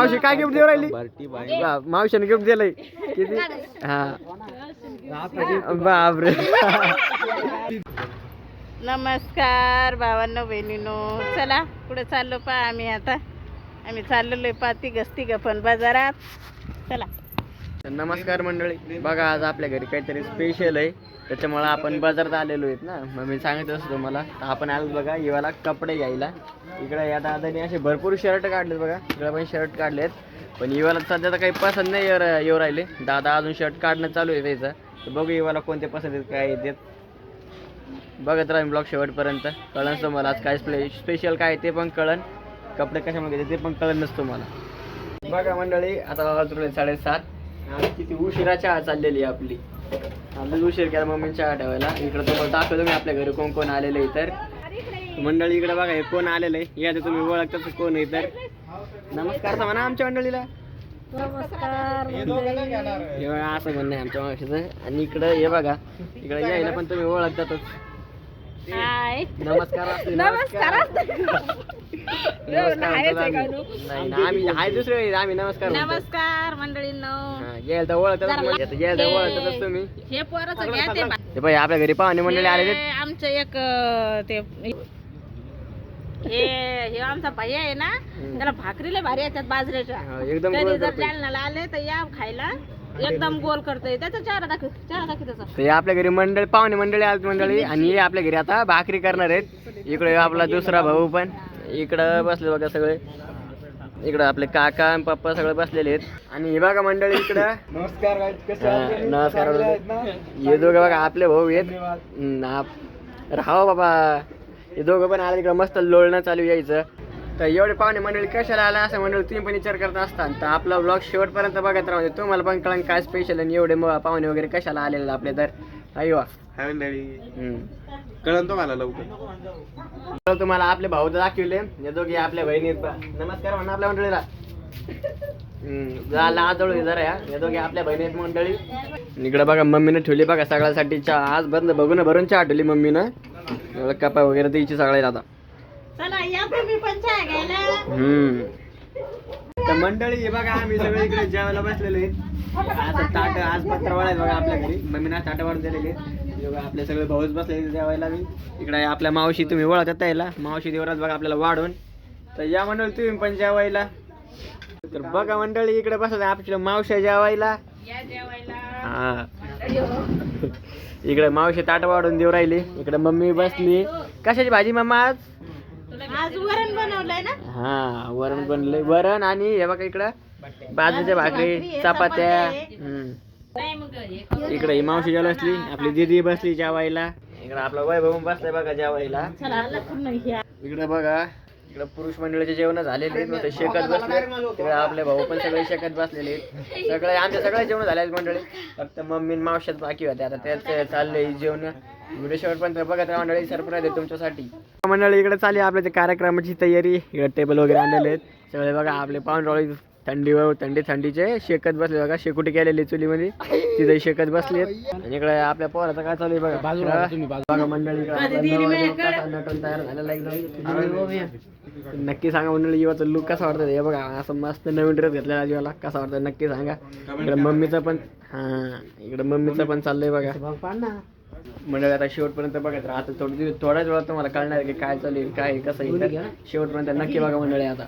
मावशी काय गिफ्ट देऊ राहिली? मावशीने गिफ्ट दिलंय. किती? हा. बापरे. नमस्कार भावांनो बहिणीनो. चला कुठे चाललो पा आम्ही आता. आम्ही चाललेलो आहे पा तिघ तिघ पण बाजारात. चला. नमस्कार मंडळी. बघा आज आपल्या घरी काहीतरी स्पेशल आहे. त्याच्यामुळे आपण बाजारात आलेलो आहेत ना. मग मी सांगत असतो तुम्हाला. तर आपण आलो बघा इवाला कपडे घ्यायला. इकडे या दादाने असे भरपूर शर्ट काढलेत बघा. इकडे पण शर्ट काढलेत. पण इवाला सध्या तर काही पसंत नाही येऊ रा- येऊ राहिले. दादा अजून शर्ट काढणं चालू आहे त्याचं. तर बघू इवाला कोणते पसंत आहेत काय येतात बघत राहा ब्लॉग शेवटपर्यंत. कळण तुम्हाला आज काय स्पे स्पेशल काय ते पण कळण कपडे कशामुळे ते पण कळण नसतो मला. बघा मंडळी आता वाजले साडेसात. आज किती उशिरा चहा चाललेली आहे आपली. आपली उशीर केला मम्मी चहा ठेवायला इकडे तुम्हाला दाखवतो मी आपल्या घरी कोण कोण आलेलं आहे तर मंडळी इकडे बघा हे कोण आलेलं? आहे या तुम्ही ओळखताच कोण आहे तर नमस्कार तर म्हणा आमच्या मंडळीला. हे असं म्हणणं आहे आमच्या मावशीचं. आणि इकडं हे बघा इकडे यायला पण तुम्ही ओळखतातच. हाय. नमस्कार नमस्कार आम्ही. हाय दुसरे आम्ही नमस्कार. नमस्कार मंडळींनो. तर तर ओळखतातच तुम्ही. हे पोराचं घ्या ते ते बाई आपल्या घरी पाहुणे मंडळी आलेले हे आमचं एक ते हे हे आमचा भैया आहे ना त्याला भाकरीला भारी येतात बाजरीच्या. हा, एकदम आले तर या खायला. एकदम गोल करतोय. त्याचा चेहरा दाखव चेहरा दाखव त्याचा. ते आपल्या घरी मंडळी पाहुणे मंडळी आली मंडळी आणि हे आपल्या घरी आता भाकरी करणार आहेत. इकडे आपला दुसरा भाऊ पण इकडं बसले बघा सगळे. इकडं आपले काका आणि पप्पा सगळे बसलेले आहेत. आणि हे बघा मंडळी इकडं. नमस्कार हा, नमस्कार. हे दोघं बघा आपले भाऊ आहेत. हम्म, आप- राहावं बाबा. हे दोघं पण आले इकडं मस्त लोळणं चालू यायचं. तर एवढे पाहुणे मंडळी कशाला आला असं मंडळी तुम्ही पण विचार करत असतात तर आपला ब्लॉग शेवटपर्यंत बघत राहू. दे. तुम्हाला पण कळण काय स्पेशल आणि एवढे पाहुणे वगैरे कशाला आलेले आपले तर. हम्म. कळण तो मला लवकर? तुम्हाला आपले भाऊ दाखवले. हे दोघे आपल्या बहिणी. नमस्कार म्हणा आपल्या मंडळीला. जा लाजळू जरा या. दोघे आपल्या बहिणी आहेत मंडळी. इकडे बघा मम्मीने ठेवली बघा सगळ्यासाठी चहा. आज बंद बघून भरून चहा ठेवली मम्मीनं. कपा वगैरे द्यायची सगळ्या आता. चला या तुम्ही पण चहा घ्यायला. हम्म. तर मंडळी हे बघा आम्ही सगळे इकडे जेवायला बसलेले आहेत. आज ताट आज पत्रवाळ आहे बघा आपल्या घरी. मम्मीना ताट वाढून दिलेले हे बघा आपले सगळे भाऊच बसले जेवायला. मी इकडे आपल्या मावशी तुम्ही ओळखत यायला मावशी देवरात बघा आपल्याला वाढून तर या मंडळी तुम्ही पण जेवायला. तर बघा मंडळी इकडे बसत आपल्या मावश्या जेवायला जेवायला. हा. इकडे मावशी ताट वाढून देऊ राहिली. इकडे मम्मी बसली. कशाची भाजी मम्मा आज? आज वरण बनवलंय ना? हा वरण बनलंय. वरण आणि हे बघा इकडं बाजूच्या भाकरी चपात्या. हम्म. नाही मग इकडे ही मावशी जेवायला बसली आपली दीदी बसली जेवायला. इकडे आपला वैभव बसलाय बघा जेवायला. इकडे बघा. इकडे पुरुष मंडळीचे जेवण झालेले आहेत. ते शेकत बसले. तिकडे आपले भाऊ पण सगळे शेकत बसलेले आहेत. सगळे आमचे सगळे जेवण झाले आहेत मंडळी. फक्त मम्मी मावशात बाकी होते. आता त्याच चालले जेवण. व्हिडिओ शेवटपर्यंत बघत राहा मंडळी सरप्राईज आहे तुमच्यासाठी. मंडळी इकडे चालली आपल्या कार्यक्रमाची तयारी. इकडे टेबल वगैरे आणलेले आहेत. सगळे बघा आपले पाहुणरावळी थंडीवर थंडी थंडीचे शेकत बसले बघा शेकुटी केलेली चुलीमध्ये. तिथे शेकत बसले आणि इकडे आपल्या पोराचं काय चालू आहे बघा? बाजूला बघा मंडळी नटून तयार झालेला एकदम. नक्की सांगा मंडळी युवाचा लुक कसा वाटतं? हे बघा असं मस्त नवीन ड्रेस घेतलेला जीवाला कसा वाटतं? नक्की सांगा. इकडे मम्मीचं पण हा इकडे मम्मीचं पण चाललंय बघा. मंडळी आता शेवटपर्यंत बघत राहा. आता थोडी दिवस थोड्याच वेळात तुम्हाला कळणार की काय चालू आहे काय कसं शेवटपर्यंत नक्की बघा मंडळी आता.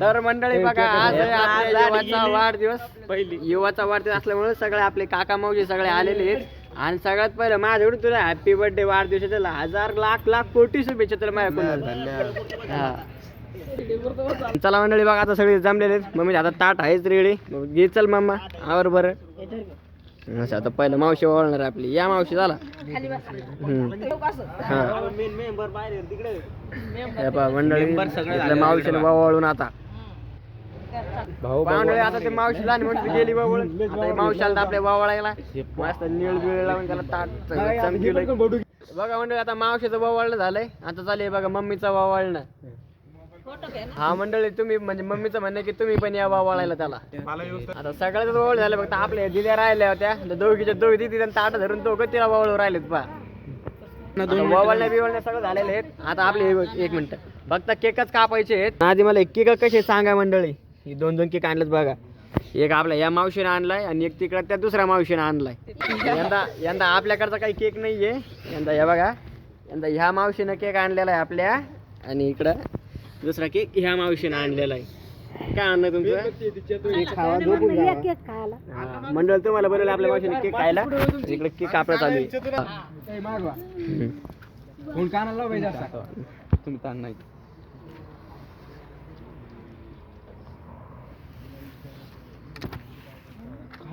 तर मंडळी बघा आज आपल्या युवाचा वाढदिवस. पहिली. युवाचा वाढदिवस असल्यामुळे सगळे आपले काका मावशी सगळे आलेले आहेत. आणि सगळ्यात पहिलं माझ्याकडून तुला हॅपी बर्थडे वाढदिवसाच्या हजार लाख लाख कोटी शुभेच्छा तुला माझ्याकडून हा. चला मंडळी बघा आता सगळे जमलेले आहेत. मम्मी आता ताट आहेच रेडी. घे चल मम्मा. आवर बरं. अच्छा आता पहिलं मावशी ओळणार आपली. या मावशी झाला. हा. मंडळी मावशीने वावळून आता. मंडळी आता ते मावशी लहान मोठी गेली वावळ आता मावशी आला आपल्या वावळायला. मस्त निळ बिळ लावून त्याला ताट चमकीलंय. बघा मंडळी आता मावशीचं वावळणं झालंय. आता चालू बघा मम्मीचं वावळणं. हा मंडळी तुम्ही म्हणजे मम्मीचं म्हणणं की तुम्ही पण या वावळायला त्याला. आता सगळ्याच वावळ झालं फक्त आपल्या दिल्या राहिल्या होत्या. त्या दोघीच्या दोघी दिदी ताट धरून दोघं तिला वावळ राहिलेत पा वावळण्या बिवळण्या सगळं झालेले आहेत. आता आपले एक मिनिट. फक्त केकच कापायचे आहेत. आधी मला केक कसे सांगा मंडळी? ही दोन दोन केक आणलेत बघा. एक आपल्या या मावशीने आणलाय आणि एक तिकडं त्या दुसऱ्या मावशीने आणलाय. यंदा यंदा आपल्याकडचा काही केक नाहीये. यंदा हे बघा. यंदा ह्या मावशीनं केक आणलेला आहे आपल्या. आणि इकडं दुसरा केक ह्या मावशीनं आणलेला आहे. काय आणलं तुमचं? मंडळ तुम्हाला बनवलं आपल्या मावशीने केक खायला. इकडे केक कापला चालू आहे. तुम्ही ताण नाही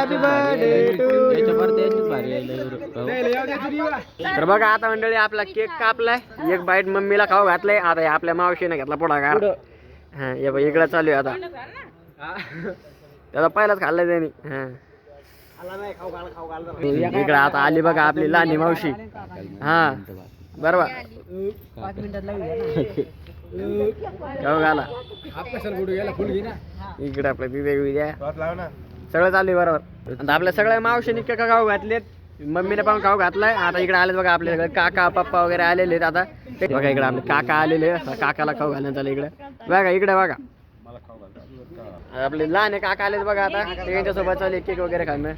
हॅपी बर्थडे टू तर बघा आता मंडळी आपला केक कापलाय. एक बाईट मम्मीला खाऊ घातलाय. आता आपल्या मावशीने घेतला पुढाकार. हा हे बघ इकडं चालू आहे आता. त्याचा पहिलाच खाल्लाय त्यांनी. हा. इकडे आता आली बघा आपली लहानी मावशी. हा बरोबर. खाऊ घाला. इकडे आपलं तिथे सगळं चालू आहे बरोबर. आता आपल्या सगळ्या मावशीने का खाऊ घातलेत? मम्मीने पण खाऊ घातलाय आता इकडे आलेत बघा आपल्या सगळे काका पप्पा वगैरे आलेले आहेत आता. बघा इकडे आपले काका आलेले काकाला खाऊ घालण्यात आलं इकडे. बघा इकडे बघा. आपले लहान काका आलेत बघा आता. त्यांच्यासोबत चालू केक वगैरे खाणं.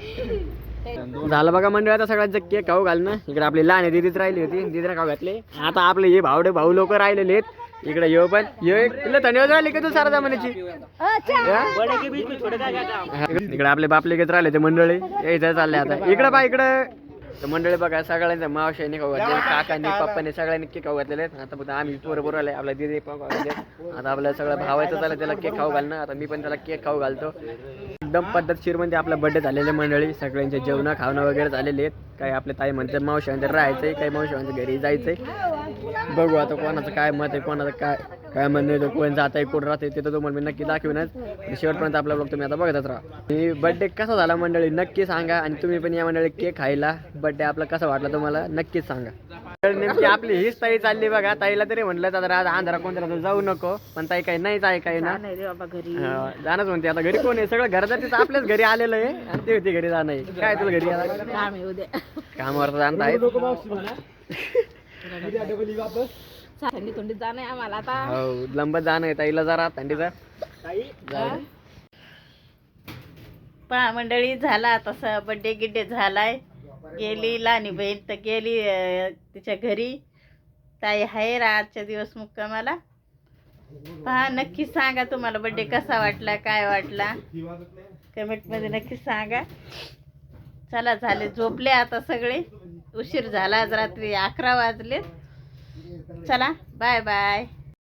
झालं बघा मंडळाचा सगळ्यांचं केक खाऊ घालणं. इकडे आपली लहान आहे दिदीच राहिली होती. दिदीला खाऊ घातले. आता आपले हे भावडे भाऊ लोक राहिलेले आहेत. इकडे येऊ पण. यो तुला धन्यवाद राहिले का तू सारा जमान्याची इकडे आपले बापले घेत राहिले ते मंडळी. यायचं चालले आता. इकडे बा इकडे. तर मंडळी बघा सगळ्यांच्या मावशांनी खाऊ घातले काकांनी पप्पांनी सगळ्यांनी केक खाऊ घातलेले आहेत. आता फक्त आम्ही पोरं आले आपल्या दिदी खाऊ घातले आता आपल्या सगळं भावायचं चाललं त्याला केक खाऊ घालणं. आता मी पण त्याला केक खाऊ घालतो. एकदम पद्धतशीर म्हणजे आपला बर्थडे झालेले मंडळी. सगळ्यांचे जेवण खावणं वगैरे झालेले आहेत. काही आपले ताई म्हणते मावशांच्या राहायचंय काही मावशांच्या घरी जायचंय. बघू आता कोणाचं काय मत आहे कोणाचं काय काय म्हणणं आहे कोण जात आहे कोण राहते ते तर तुम्हाला मी नक्की दाखवूनच. शेवटपर्यंत आपला ब्लॉग तुम्ही आता बघतच राहा. आणि बर्थडे कसा झाला मंडळी? नक्की सांगा. आणि तुम्ही पण या मंडळी केक खायला. बर्थडे आपला कसा वाटला तुम्हाला? नक्कीच सांगा. तर नेमकी आपली हीच ताई चालली बघा. ताईला तरी म्हटलं तर आज आंध्रा कोणत्या जाऊ नको. पण ताई काही नाहीच आहे काही ना. जाणंच म्हणते. आता घरी कोण आहे? सगळं घरात तिथं आपल्याच घरी आलेलं आहे. आणि ते होती घरी जाणं आहे काय तुला घरी उद्या. कामावर जाणता आहे थंडी थंडी जाणं आहे आम्हाला आता. हो लंबत जाणं आहे ताईला जरा थंडीचं पहा मंडळी झाला तसा बड्डे गिड्डे झालाय. गेली लहानी बहीण तर गेली अं, तिच्या घरी. ताई आहे रा आजच्या दिवस मुक्कामाला. पहा नक्की सांगा तुम्हाला बड्डे कसा वाटला काय वाटला? कमेंटमध्ये नक्की सांगा. चला झाले झोपले आता सगळे. उशीर झाला आज रात्री अकरा वाजले चला बाय बाय